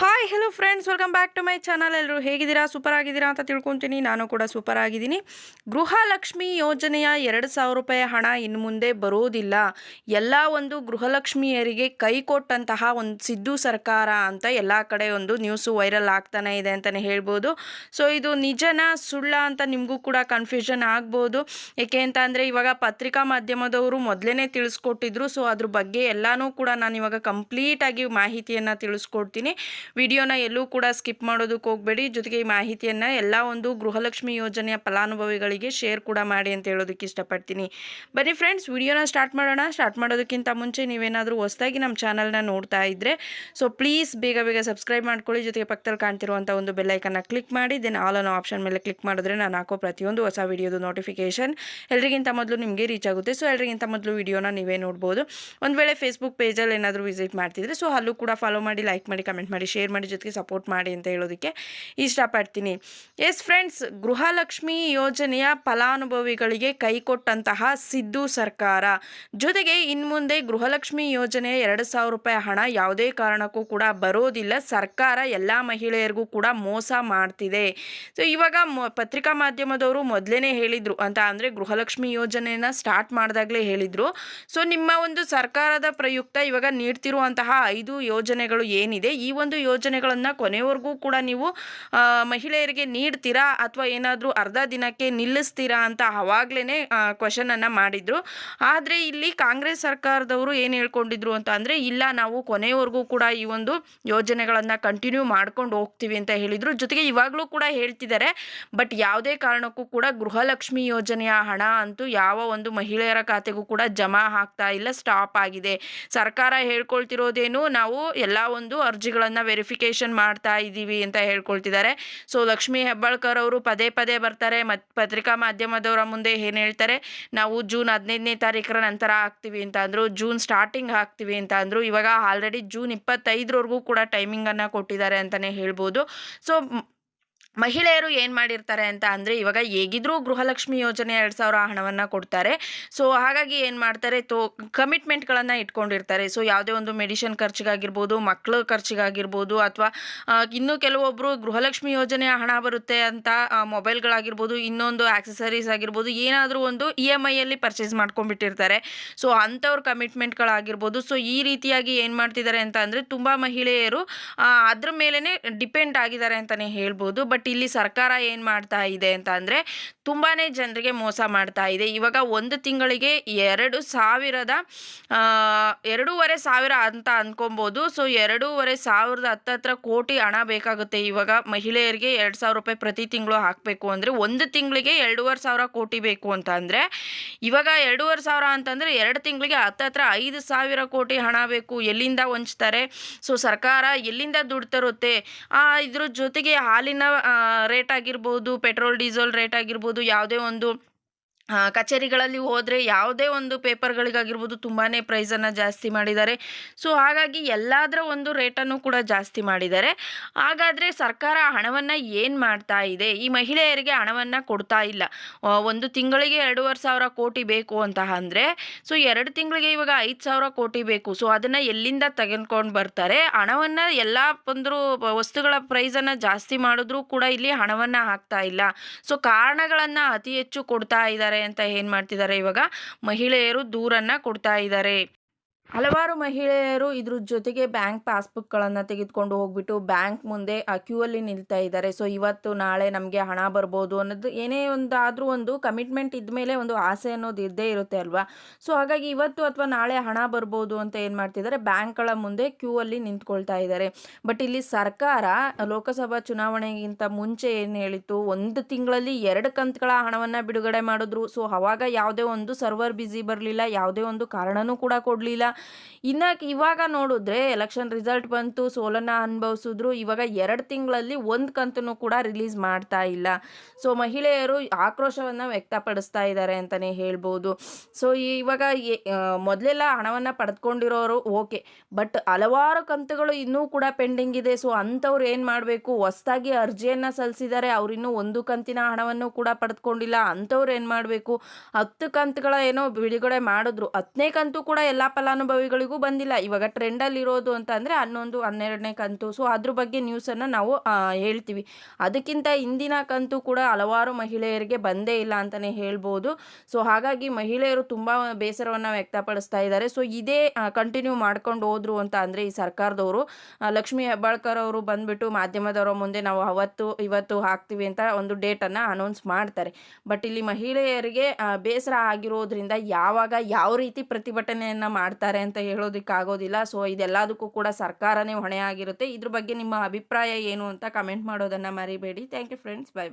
Hi, hi hello friends welcome back to my channel ಎಲ್ಲರೂ ಹೇಗಿದ್ದೀರಾ? Super ಆಗಿದ್ದೀರಾ ಅಂತ ತಿಳ್ಕೊತೀನಿ. ನಾನು ಕೂಡ ಸೂಪರ್ ಆಗಿದ್ದೀನಿ. ಗೃಹಲಕ್ಷ್ಮಿ ಯೋಜನೆಯ ಎರಡು ಸಾವಿರ ರೂಪಾಯಿ ಹಣ ಇನ್ನು ಮುಂದೆ ಬರೋದಿಲ್ಲ. ಎಲ್ಲ ಒಂದು ಗೃಹಲಕ್ಷ್ಮಿಯರಿಗೆ ಕೈ ಕೊಟ್ಟಂತಹ ಒಂದು ಸಿದ್ದು ಸರ್ಕಾರ ಅಂತ ಎಲ್ಲ ಕಡೆ ಒಂದು ನ್ಯೂಸು ವೈರಲ್ ಆಗ್ತಾನೆ ಇದೆ ಅಂತಲೇ ಹೇಳ್ಬೋದು. ಸೊ ಇದು ನಿಜನ ಸುಳ್ಳ ಅಂತ ನಿಮಗೂ ಕೂಡ ಕನ್ಫ್ಯೂಷನ್ ಆಗ್ಬೋದು. ಏಕೆ ಅಂತ ಅಂದರೆ ಇವಾಗ ಪತ್ರಿಕಾ ಮಾಧ್ಯಮದವರು ಮೊದಲೇ ತಿಳಿಸ್ಕೊಟ್ಟಿದ್ರು. ಸೊ ಅದ್ರ ಬಗ್ಗೆ ಎಲ್ಲನೂ ಕೂಡ ನಾನು ಇವಾಗ ಕಂಪ್ಲೀಟಾಗಿ ಮಾಹಿತಿಯನ್ನು ತಿಳಿಸ್ಕೊಡ್ತೀನಿ. ವಿಡಿಯೋನ ಎಲ್ಲೂ ಕೂಡ ಸ್ಕಿಪ್ ಮಾಡೋದಕ್ಕೆ ಹೋಗಬೇಡಿ. ಜೊತೆಗೆ ಈ ಮಾಹಿತಿಯನ್ನು ಎಲ್ಲ ಒಂದು ಗೃಹಲಕ್ಷ್ಮಿ ಯೋಜನೆಯ ಫಲಾನುಭವಿಗಳಿಗೆ ಶೇರ್ ಕೂಡ ಮಾಡಿ ಅಂತ ಹೇಳೋದಕ್ಕೆ ಇಷ್ಟಪಡ್ತೀನಿ. ಬನ್ನಿ ಫ್ರೆಂಡ್ಸ್ ವಿಡಿಯೋನ ಸ್ಟಾರ್ಟ್ ಮಾಡೋಣ. ಸ್ಟಾರ್ಟ್ ಮಾಡೋದಕ್ಕಿಂತ ಮುಂಚೆ ನೀವೇನಾದರೂ ಹೊಸದಾಗಿ ನಮ್ಮ ಚಾನಲ್ನ ನೋಡ್ತಾ ಇದ್ದರೆ ಸೊ ಪ್ಲೀಸ್ ಬೇಗ ಬೇಗ ಸಬ್ಸ್ಕ್ರೈಬ್ ಮಾಡ್ಕೊಳ್ಳಿ. ಜೊತೆಗೆ ಪಕ್ಕದಲ್ಲಿ ಕಾಣ್ತಿರುವಂಥ ಒಂದು ಬೆಲ್ಲೈಕನ್ನ ಕ್ಲಿಕ್ ಮಾಡಿ ದೆನ್ ಆಲ್ ಅನ್ನೋ ಆಪ್ಷನ್ ಮೇಲೆ ಕ್ಲಿಕ್ ಮಾಡಿದ್ರೆ ನಾನು ಹಾಕೋ ಪ್ರತಿಯೊಂದು ಹೊಸ ವಿಡಿಯೋದು ನೋಟಿಫಿಕೇಷನ್ ಎಲ್ರಿಗಿಂತ ಮೊದಲು ನಿಮಗೆ ರೀಚ್ ಆಗುತ್ತೆ. ಸೊ ಎಲ್ರಿಗಿಂತ ಮೊದಲು ವಿಡಿಯೋನ ನೀವೇ ನೋಡ್ಬೋದು. ಒಂದು ವೇಳೆ ಫೇಸ್ಬುಕ್ ಪೇಜಲ್ಲಿ ಏನಾದರೂ ವಿಸಿಟ್ ಮಾಡ್ತಿದ್ರೆ ಸೊ ಅಲ್ಲೂ ಕೂಡ ಫಾಲೋ ಮಾಡಿ ಲೈಕ್ ಮಾಡಿ ಕಮೆಂಟ್ ಮಾಡಿ ಶೇರ್ ಮಾಡಿ. ಜೊತೆಗೆ ಸಪೋರ್ಟ್ ಮಾಡಿ ಅಂತ ಹೇಳೋದಕ್ಕೆ ಇಷ್ಟಪಡ್ತೀನಿ. ಎಸ್ ಫ್ರೆಂಡ್ಸ್ ಗೃಹಲಕ್ಷ್ಮಿ ಯೋಜನೆಯ ಫಲಾನುಭವಿಗಳಿಗೆ ಕೈ ಕೊಟ್ಟಂತಹ ಸಿದ್ದು ಸರ್ಕಾರ. ಜೊತೆಗೆ ಇನ್ನು ಮುಂದೆ ಗೃಹಲಕ್ಷ್ಮಿ ಯೋಜನೆ ಎರಡು ಸಾವಿರ ರೂಪಾಯಿ ಹಣ ಯಾವುದೇ ಕಾರಣಕ್ಕೂ ಕೂಡ ಬರೋದಿಲ್ಲ. ಸರ್ಕಾರ ಎಲ್ಲ ಮಹಿಳೆಯರಿಗೂ ಕೂಡ ಮೋಸ ಮಾಡ್ತಿದೆ. ಸೊ ಇವಾಗ ಪತ್ರಿಕಾ ಮಾಧ್ಯಮದವರು ಮೊದಲೇ ಹೇಳಿದರು ಅಂತ ಅಂದರೆ ಗೃಹಲಕ್ಷ್ಮಿ ಯೋಜನೆಯನ್ನು ಸ್ಟಾರ್ಟ್ ಮಾಡಿದಾಗಲೇ ಹೇಳಿದರು. ಸೊ ನಿಮ್ಮ ಒಂದು ಸರ್ಕಾರದ ಪ್ರಯುಕ್ತ ಇವಾಗ ನೀಡ್ತಿರುವಂತಹ ಐದು ಯೋಜನೆಗಳು ಏನಿದೆ? ಈ ಒಂದು ಯೋಜನೆಗಳನ್ನು ಕೊನೆವರೆಗೂ ಕೂಡ ನೀವು ಮಹಿಳೆಯರಿಗೆ ನೀಡ್ತೀರಾ ಅಥವಾ ಏನಾದರೂ ಅರ್ಧ ದಿನಕ್ಕೆ ನಿಲ್ಲಿಸ್ತೀರಾ ಅಂತ ಅವಾಗಲೇ ಕ್ವಶನನ್ನು ಮಾಡಿದರು. ಆದರೆ ಇಲ್ಲಿ ಕಾಂಗ್ರೆಸ್ ಸರ್ಕಾರದವರು ಏನು ಹೇಳ್ಕೊಂಡಿದ್ರು ಅಂತ ಅಂದರೆ, ಇಲ್ಲ, ನಾವು ಕೊನೆಯವರೆಗೂ ಕೂಡ ಈ ಒಂದು ಯೋಜನೆಗಳನ್ನು ಕಂಟಿನ್ಯೂ ಮಾಡ್ಕೊಂಡು ಹೋಗ್ತೀವಿ ಅಂತ ಹೇಳಿದರು. ಜೊತೆಗೆ ಇವಾಗಲೂ ಕೂಡ ಹೇಳ್ತಿದ್ದಾರೆ, ಬಟ್ ಯಾವುದೇ ಕಾರಣಕ್ಕೂ ಕೂಡ ಗೃಹಲಕ್ಷ್ಮಿ ಯೋಜನೆಯ ಹಣ ಅಂತೂ ಯಾವ ಒಂದು ಮಹಿಳೆಯರ ಖಾತೆಗೂ ಕೂಡ ಜಮಾ ಆಗ್ತಾ ಇಲ್ಲ, ಸ್ಟಾಪ್ ಆಗಿದೆ. ಸರ್ಕಾರ ಹೇಳ್ಕೊಳ್ತಿರೋದೇನು, ನಾವು ಎಲ್ಲ ಒಂದು ಅರ್ಜಿಗಳನ್ನು ವೆರಿಫಿಕೇಷನ್ ಮಾಡ್ತಾ ಇದ್ದೀವಿ ಅಂತ ಹೇಳ್ಕೊಳ್ತಿದ್ದಾರೆ. ಸೊ ಲಕ್ಷ್ಮಿ ಹೆಬ್ಬಾಳ್ಕರ್ ಅವರು ಪದೇ ಪದೇ ಬರ್ತಾರೆ. ಮತ್ತು ಪತ್ರಿಕಾ ಮಾಧ್ಯಮದವರ ಮುಂದೆ ಏನು ಹೇಳ್ತಾರೆ? ನಾವು ಜೂನ್ ಹದಿನೈದನೇ ತಾರೀಕರ ನಂತರ ಹಾಕ್ತೀವಿ ಅಂತ ಅಂದರು, ಜೂನ್ ಸ್ಟಾರ್ಟಿಂಗ್ ಹಾಕ್ತೀವಿ ಅಂತ ಅಂದರು. ಇವಾಗ ಆಲ್ರೆಡಿ ಜೂನ್ ಇಪ್ಪತ್ತೈದರವರೆಗೂ ಕೂಡ ಟೈಮಿಂಗನ್ನು ಕೊಟ್ಟಿದ್ದಾರೆ ಅಂತಲೇ ಹೇಳ್ಬೋದು. ಸೊ ಮಹಿಳೆಯರು ಏನು ಮಾಡಿರ್ತಾರೆ ಅಂತ ಅಂದರೆ ಇವಾಗ ಹೇಗಿದ್ರೂ ಗೃಹಲಕ್ಷ್ಮಿ ಯೋಜನೆ ಎರಡು ಸಾವಿರ ಹಣವನ್ನು ಕೊಡ್ತಾರೆ. ಸೊ ಹಾಗಾಗಿ ಏನು ಮಾಡ್ತಾರೆ? ತೋ ಕಮಿಟ್ಮೆಂಟ್ಗಳನ್ನು ಇಟ್ಕೊಂಡಿರ್ತಾರೆ. ಸೊ ಯಾವುದೇ ಒಂದು ಮೆಡಿಷನ್ ಖರ್ಚಿಗಾಗಿರ್ಬೋದು ಮಕ್ಕಳ ಖರ್ಚಿಗಾಗಿರ್ಬೋದು, ಅಥವಾ ಇನ್ನೂ ಕೆಲವೊಬ್ಬರು ಗೃಹಲಕ್ಷ್ಮಿ ಯೋಜನೆಯ ಹಣ ಬರುತ್ತೆ ಅಂತ ಮೊಬೈಲ್ಗಳಾಗಿರ್ಬೋದು, ಇನ್ನೊಂದು ಆಕ್ಸೆಸರೀಸ್ ಆಗಿರ್ಬೋದು, ಏನಾದರೂ ಒಂದು ಇ ಎಂ ಐಯಲ್ಲಿ ಪರ್ಚೇಸ್ ಮಾಡ್ಕೊಂಡ್ಬಿಟ್ಟಿರ್ತಾರೆ. ಸೊ ಅಂಥವ್ರ ಕಮಿಟ್ಮೆಂಟ್ಗಳಾಗಿರ್ಬೋದು ಸೊ ಈ ರೀತಿಯಾಗಿ ಏನು ಮಾಡ್ತಿದ್ದಾರೆ ಅಂತ ಅಂದರೆ ತುಂಬ ಮಹಿಳೆಯರು ಅದ್ರ ಮೇಲೇ ಡಿಪೆಂಡ್ ಆಗಿದ್ದಾರೆ ಅಂತಲೇ ಹೇಳ್ಬೋದು. ಬಟ್ ಇಲ್ಲಿ ಸರ್ಕಾರ ಏನು ಮಾಡ್ತಾ ಇದೆ ಅಂತ ಅಂದರೆ ತುಂಬಾ ಜನರಿಗೆ ಮೋಸ ಮಾಡ್ತಾ ಇದೆ. ಇವಾಗ ಒಂದು ತಿಂಗಳಿಗೆ ಎರಡು ಸಾವಿರದ ಎರಡೂವರೆ ಸಾವಿರ ಅಂತ ಅಂದ್ಕೊಬೋದು ಸೊ, ಎರಡೂವರೆ ಸಾವಿರದ ಹತ್ತತ್ರ ಕೋಟಿ ಹಣ ಬೇಕಾಗುತ್ತೆ ಇವಾಗ ಮಹಿಳೆಯರಿಗೆ ಎರಡು ಸಾವಿರ ರೂಪಾಯಿ ಪ್ರತಿ ತಿಂಗಳು ಹಾಕಬೇಕು ಅಂದರೆ ಒಂದು ತಿಂಗಳಿಗೆ ಎರಡೂವರೆ ಸಾವಿರ ಕೋಟಿ ಬೇಕು ಅಂತ ಅಂದರೆ ಇವಾಗ ಎರಡೂವರೆ ಸಾವಿರ ಅಂತಂದರೆ ಎರಡು ತಿಂಗಳಿಗೆ ಹತ್ತತ್ರ ಐದು ಸಾವಿರ ಕೋಟಿ ಹಣ ಬೇಕು. ಎಲ್ಲಿಂದ ಹೊಂಚ್ತಾರೆ? ಸೊ, ಸರ್ಕಾರ ಎಲ್ಲಿಂದ ದುಡ್ಡು ತರುತ್ತೆ? ಇದ್ರ ಜೊತೆಗೆ ಹಾಲಿನ ರೇಟ್ ಆಗಿರ್ಬೋದು ಪೆಟ್ರೋಲ್ ಡೀಸೆಲ್ ರೇಟ್ ಆಗಿರ್ಬೋದು ಯಾವುದೇ ಒಂದು ಕಚೇರಿಗಳಲ್ಲಿ ಹೋದರೆ ಯಾವುದೇ ಒಂದು ಪೇಪರ್ಗಳಿಗಾಗಿರ್ಬೋದು ತುಂಬಾ ಪ್ರೈಸನ್ನು ಜಾಸ್ತಿ ಮಾಡಿದ್ದಾರೆ. ಸೊ ಹಾಗಾಗಿ ಎಲ್ಲದರ ಒಂದು ರೇಟನ್ನು ಕೂಡ ಜಾಸ್ತಿ ಮಾಡಿದ್ದಾರೆ. ಹಾಗಾದರೆ ಸರ್ಕಾರ ಹಣವನ್ನು ಏನು ಮಾಡ್ತಾ ಇದೆ? ಈ ಮಹಿಳೆಯರಿಗೆ ಹಣವನ್ನು ಕೊಡ್ತಾ ಇಲ್ಲ. ಒಂದು ತಿಂಗಳಿಗೆ ಎರಡೂವರೆ ಸಾವಿರ ಕೋಟಿ ಬೇಕು ಅಂತ ಅಂದರೆ ಸೊ ಎರಡು ತಿಂಗಳಿಗೆ ಇವಾಗ ಐದು ಸಾವಿರ ಕೋಟಿ ಬೇಕು. ಸೊ ಅದನ್ನು ಎಲ್ಲಿಂದ ತೆಗೆದುಕೊಂಡು ಬರ್ತಾರೆ? ಹಣವನ್ನು ಎಲ್ಲ ಒಂದು ವಸ್ತುಗಳ ಪ್ರೈಸನ್ನು ಜಾಸ್ತಿ ಮಾಡಿದ್ರೂ ಕೂಡ ಇಲ್ಲಿ ಹಣವನ್ನು ಹಾಕ್ತಾ ಇಲ್ಲ. ಸೊ ಕಾರಣಗಳನ್ನು ಅತಿ ಹೆಚ್ಚು ಕೊಡ್ತಾ ಇದ್ದಾರೆ. ಅಂತ ಏನು ಮಾಡ್ತಿದ್ದಾರೆ ಇವಾಗ ಮಹಿಳೆಯರು ದೂರನ್ನು ಕೊಡ್ತಾ ಇದ್ದಾರೆ ಹಲವಾರು ಮಹಿಳೆಯರು ಇದ್ರ ಜೊತೆಗೆ ಬ್ಯಾಂಕ್ ಪಾಸ್ಬುಕ್ಗಳನ್ನು ತೆಗೆದುಕೊಂಡು ಹೋಗ್ಬಿಟ್ಟು ಬ್ಯಾಂಕ್ ಮುಂದೆ ಕ್ಯೂ ಅಲ್ಲಿ ನಿಲ್ತಾ ಇದ್ದಾರೆ. ಸೊ, ಇವತ್ತು ನಾಳೆ ನಮಗೆ ಹಣ ಬರ್ಬೋದು ಅನ್ನೋದು ಏನೇ ಒಂದು ಆದರೂ ಒಂದು ಕಮಿಟ್ಮೆಂಟ್ ಇದ್ಮೇಲೆ ಒಂದು ಆಸೆ ಅನ್ನೋದು ಇದ್ದೇ ಇರುತ್ತೆ ಅಲ್ವಾ? ಸೊ, ಹಾಗಾಗಿ ಇವತ್ತು ಅಥವಾ ನಾಳೆ ಹಣ ಬರ್ಬೋದು ಅಂತ ಏನು ಮಾಡ್ತಿದ್ದಾರೆ? ಬ್ಯಾಂಕ್ಗಳ ಮುಂದೆ ಕ್ಯೂ ಅಲ್ಲಿ ನಿಂತ್ಕೊಳ್ತಾ ಇದ್ದಾರೆ. ಬಟ್ ಇಲ್ಲಿ ಸರ್ಕಾರ ಲೋಕಸಭಾ ಚುನಾವಣೆಗಿಂತ ಮುಂಚೆ ಏನು ಹೇಳಿತ್ತು? ಒಂದು ತಿಂಗಳಲ್ಲಿ ಎರಡು ಕಂತುಗಳ ಹಣವನ್ನು ಬಿಡುಗಡೆ ಮಾಡಿದ್ರು. ಸೊ, ಅವಾಗ ಯಾವುದೇ ಒಂದು ಸರ್ವರ್ ಬ್ಯುಸಿ ಬರಲಿಲ್ಲ, ಯಾವುದೇ ಒಂದು ಕಾರಣನೂ ಕೂಡ ಕೊಡಲಿಲ್ಲ. ಇನ್ನು ಇವಾಗ ನೋಡಿದ್ರೆ ಎಲೆಕ್ಷನ್ ರಿಸಲ್ಟ್ ಬಂತು, ಸೋಲನ್ನು ಅನುಭವಿಸಿದ್ರು. ಇವಾಗ ಎರಡು ತಿಂಗಳಲ್ಲಿ ಒಂದು ಕಂತನ್ನು ಕೂಡ ರಿಲೀಸ್ ಮಾಡ್ತಾ ಇಲ್ಲ. ಸೊ ಮಹಿಳೆಯರು ಆಕ್ರೋಶವನ್ನು ವ್ಯಕ್ತಪಡಿಸ್ತಾ ಇದ್ದಾರೆ ಅಂತಲೇ ಹೇಳ್ಬೋದು. ಸೊ ಇವಾಗ ಮೊದಲೆಲ್ಲ ಹಣವನ್ನು ಪಡೆದುಕೊಂಡಿರೋರು ಓಕೆ. ಬಟ್ ಹಲವಾರು ಕಂತುಗಳು ಇನ್ನೂ ಕೂಡ ಪೆಂಡಿಂಗ್ ಇದೆ. ಸೊ ಅಂಥವ್ರು ಏನು ಮಾಡಬೇಕು? ಹೊಸ್ದಾಗಿ ಅರ್ಜಿಯನ್ನು ಸಲ್ಲಿಸಿದ್ದಾರೆ ಅವರಿನ್ನೂ ಒಂದು ಕಂತಿನ ಹಣವನ್ನು ಕೂಡ ಪಡೆದುಕೊಂಡಿಲ್ಲ ಅಂಥವ್ರು ಏನು ಮಾಡಬೇಕು? ಹತ್ತು ಕಂತುಗಳ ಏನೋ ಬಿಡುಗಡೆ ಮಾಡಿದ್ರು. ಹತ್ತನೇ ಕಂತು ಕೂಡ ಎಲ್ಲ ಫಲಾನುಭವಿ ಫಲಾನುಭವಿಗಳಿಗೂ ಬಂದಿಲ್ಲ. ಇವಾಗ ಟ್ರೆಂಡಲ್ಲಿರೋದು ಅಂತ ಅಂದರೆ ಹನ್ನೊಂದು, ಹನ್ನೆರಡನೇ ಕಂತು. ಸೊ ಅದ್ರ ಬಗ್ಗೆ ನ್ಯೂಸನ್ನು ನಾವು ಹೇಳ್ತೀವಿ. ಅದಕ್ಕಿಂತ ಇಂದಿನ ಕಂತು ಕೂಡ ಹಲವಾರು ಮಹಿಳೆಯರಿಗೆ ಬಂದೇ ಇಲ್ಲ ಅಂತಲೇ ಹೇಳ್ಬೋದು. ಸೊ ಹಾಗಾಗಿ ಮಹಿಳೆಯರು ತುಂಬ ಬೇಸರವನ್ನು ವ್ಯಕ್ತಪಡಿಸ್ತಾ ಇದ್ದಾರೆ. ಸೊ ಇದೇ ಕಂಟಿನ್ಯೂ ಮಾಡ್ಕೊಂಡು ಹೋದ್ರು ಅಂತ ಅಂದರೆ ಈ ಸರ್ಕಾರದವರು ಲಕ್ಷ್ಮೀ ಹೆಬ್ಬಾಳ್ಕರ್ ಅವರು ಬಂದ್ಬಿಟ್ಟು ಮಾಧ್ಯಮದವರ ಮುಂದೆ ನಾವು ಅವತ್ತು, ಇವತ್ತು ಹಾಕ್ತೀವಿ ಅಂತ ಒಂದು ಡೇಟನ್ನು ಅನೌನ್ಸ್ ಮಾಡ್ತಾರೆ. ಬಟ್ ಇಲ್ಲಿ ಮಹಿಳೆಯರಿಗೆ ಬೇಸರ ಆಗಿರೋದ್ರಿಂದ ಯಾವಾಗ ಯಾವ ರೀತಿ ಪ್ರತಿಭಟನೆಯನ್ನು ಮಾಡ್ತಾರೆ ಅಂತ ಹೇಳೋದಕ್ಕಾಗೋದಿಲ್ಲ. ಸೊ ಇದೆಲ್ಲದಕ್ಕೂ ಕೂಡ ಸರ್ಕಾರನೇ ಹೊಣೆ ಆಗಿರುತ್ತೆ ಇದ್ರ ಬಗ್ಗೆ ನಿಮ್ಮ ಅಭಿಪ್ರಾಯ ಏನು ಅಂತ ಕಮೆಂಟ್ ಮಾಡೋದನ್ನು ಮರಿಬೇಡಿ. Thank you friends bye bye